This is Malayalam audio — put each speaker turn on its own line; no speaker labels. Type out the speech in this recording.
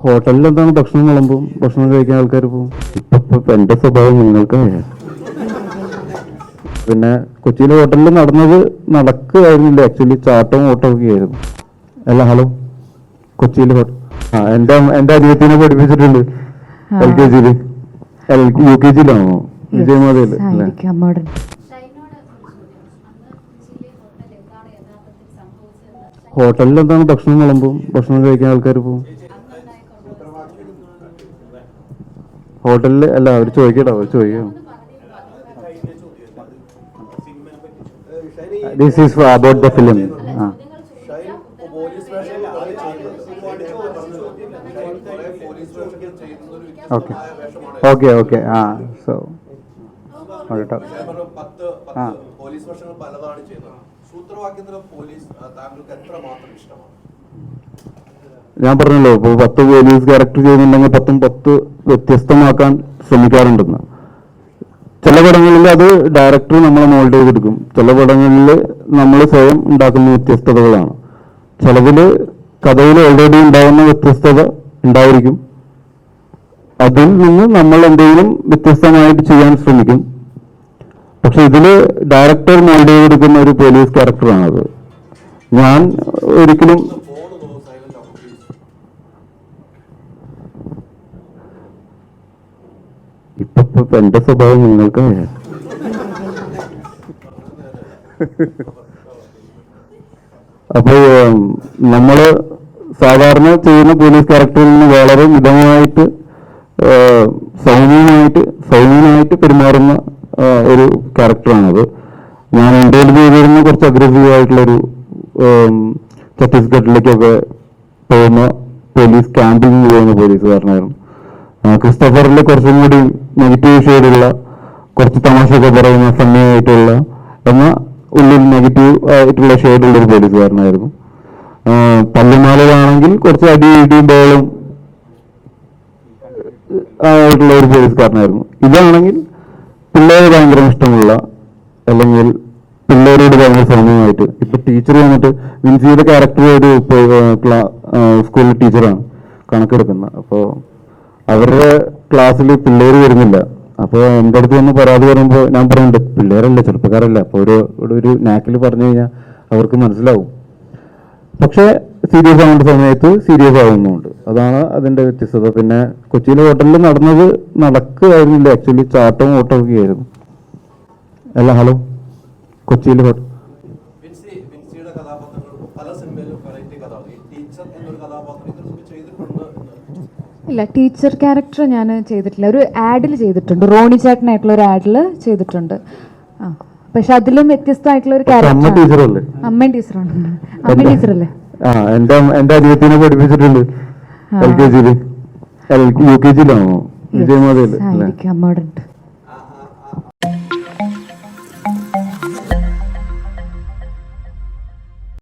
ഹോട്ടലിൽ എന്താണ് ഭക്ഷണം വിളമ്പും? ഭക്ഷണം കഴിക്കാൻ ആൾക്കാർ പോകും? ഇപ്പൊ ഇപ്പൊ എന്റെ സ്വഭാവം നിങ്ങൾക്ക് പിന്നെ കൊച്ചിയിലെ ഹോട്ടലിൽ നടന്നത് നടക്കുകയായിരുന്നില്ല ആക്ച്വലി ചാട്ടവും ഓട്ടവും ഒക്കെ ആയിരുന്നു. അല്ല ഹലോ? കൊച്ചിയിലെ ഹോട്ടൽ ആ എന്റെ എന്റെ അനിയത്തിനെ പഠിപ്പിച്ചിട്ടുണ്ട്. എൽ കെ ജിയിൽ. യു കെ ജിയിലാണോ?
വിജയമാതയിൽ
ഹോട്ടലിൽ എന്താണ് ഭക്ഷണം വിളമ്പും? ഭക്ഷണം കഴിക്കാൻ ആൾക്കാർ പോകും? ഹോട്ടലിൽ അല്ല അവർ ചോദിക്കട്ടോ അവർ ചോദിക്കും. This is about the film okay okay okay ah so ah.
Police പലതാണ് പോലീസ് താങ്കൾക്ക് എത്ര മാത്രം ഇഷ്ടമാണ്?
ഞാൻ പറഞ്ഞല്ലോ ഇപ്പോൾ പത്ത് പോലീസ് ക്യാരക്ടർ ചെയ്യുന്നുണ്ടെങ്കിൽ പത്തും പത്ത് വ്യത്യസ്തമാക്കാൻ ശ്രമിക്കാറുണ്ടെന്ന്. ചില പടങ്ങളിൽ അത് ഡയറക്ടർ നമ്മളെ മോൾഡ് ചെയ്തെടുക്കും. ചില പടങ്ങളിൽ നമ്മൾ സ്വയം ഉണ്ടാക്കുന്ന വ്യത്യസ്തതകളാണ്. ചിലതിൽ കഥയിൽ ഓൾറെഡി ഉണ്ടാകുന്ന വ്യത്യസ്തത ഉണ്ടായിരിക്കും. അതിൽ നിന്ന് നമ്മൾ എന്തെങ്കിലും വ്യത്യസ്തമായിട്ട് ചെയ്യാൻ ശ്രമിക്കും. പക്ഷെ ഇതിൽ ഡയറക്ടർ മോൾഡ് ചെയ്തെടുക്കുന്ന ഒരു പോലീസ് ക്യാരക്ടറാണത് ഞാൻ ഒരിക്കലും ഇപ്പൊ എന്റെ സ്വഭാവം നിങ്ങൾക്ക് അപ്പോ നമ്മൾ സാധാരണ ചെയ്യുന്ന പോലീസ് ക്യാരക്ടറിൽ നിന്ന് വളരെ മിതമായിട്ട് സൗമ്യമായിട്ട് സൗമ്യമായിട്ട് പെരുമാറുന്ന ഒരു ക്യാരക്ടറാണത് ഞാൻ ഇന്ത്യയിൽ ചെയ്തിരുന്ന കുറച്ച് അഗ്രസീവ് ആയിട്ടുള്ളൊരു ഛത്തീസ്ഗഡിലേക്കൊക്കെ പോകുന്ന പോലീസ് ക്യാമ്പിൽ പോകുന്ന പോലീസുകാരനായിരുന്നു ആ, ക്രിസ്റ്റഫറിൽ കുറച്ചും കൂടി നെഗറ്റീവ് ഷെയ്ഡുള്ള കുറച്ച് തമാശയൊക്കെ പറയുന്ന ഫണ്ണി ആയിട്ടുള്ള എന്നാൽ ഉള്ളിൽ നെഗറ്റീവ് ആയിട്ടുള്ള ഷെയ്ഡുള്ള ഒരു പോലീസുകാരനായിരുന്നു പള്ളിമാലയിലാണെങ്കിൽ കുറച്ച് അടി ഇടിയും ബോളും ആയിട്ടുള്ള ഒരു പോലീസുകാരനായിരുന്നു ഇതാണെങ്കിൽ പിള്ളേർ ഭയങ്കര ഇഷ്ടമുള്ള അല്ലെങ്കിൽ പിള്ളേരോട് ഭയങ്കര സൗമ്യമായിട്ട്. ഇപ്പൊ ടീച്ചർ വന്നിട്ട് വിൻസിയുടെ ക്യാരക്ടർ ഒരു സ്കൂളിലെ ടീച്ചറാണ് കണക്കെടുക്കുന്നത്. അപ്പോൾ അവരുടെ ക്ലാസ്സിൽ പിള്ളേർ വരുന്നില്ല. അപ്പോൾ എന്റെ അടുത്ത് വന്ന് പരാതി പറയുമ്പോൾ ഞാൻ പറയുന്നുണ്ട് പിള്ളേരല്ല ചെറുപ്പക്കാരല്ല. അപ്പോൾ ഒരു ഒരു നാക്കിൽ പറഞ്ഞു കഴിഞ്ഞാൽ അവർക്ക് മനസ്സിലാവും. പക്ഷേ സീരിയസ് ആവേണ്ട സമയത്ത് സീരിയസ് ആവുന്നുണ്ട്. അതാണ് അതിന്റെ വ്യത്യസ്തത. പിന്നെ കൊച്ചിയിലെ ഹോട്ടലിൽ നടന്നത് നടക്കുകയായിരുന്നില്ല. ആക്ച്വലി ചാട്ടവും ഓട്ടവും ഒക്കെ ആയിരുന്നു. അല്ല ഹലോ? കൊച്ചിയിലെ ഹോട്ടൽ
ഇല്ല ടീച്ചർ ക്യാരക്ടർ ഞാൻ ചെയ്തിട്ടില്ല. ഒരു ആഡിൽ ചെയ്തിട്ടുണ്ട്. റോണി ചേട്ടനായിട്ടുള്ള ഒരു ആഡിൽ ചെയ്തിട്ടുണ്ട്. ആ പക്ഷെ അതിലും വ്യത്യസ്തമായിട്ടുള്ള ഒരു
അമ്മ
ക്യാരക്ടർ
ടീച്ചറല്ലേ
അമ്മയും ടീച്ചറാണ് അമ്മയും ടീച്ചറല്ലേ
ആ എന്റെ അമ്മ- എന്റെ അനിയത്തിനെ പഠിപ്പിച്ചിട്ടുണ്ട്. എൽ കെ ജിയിൽ. യു കെ ജിയിലാണോ? വിജയമാതയിൽ അല്ലേ?
ആയിരിക്കാം. മോഡേൺ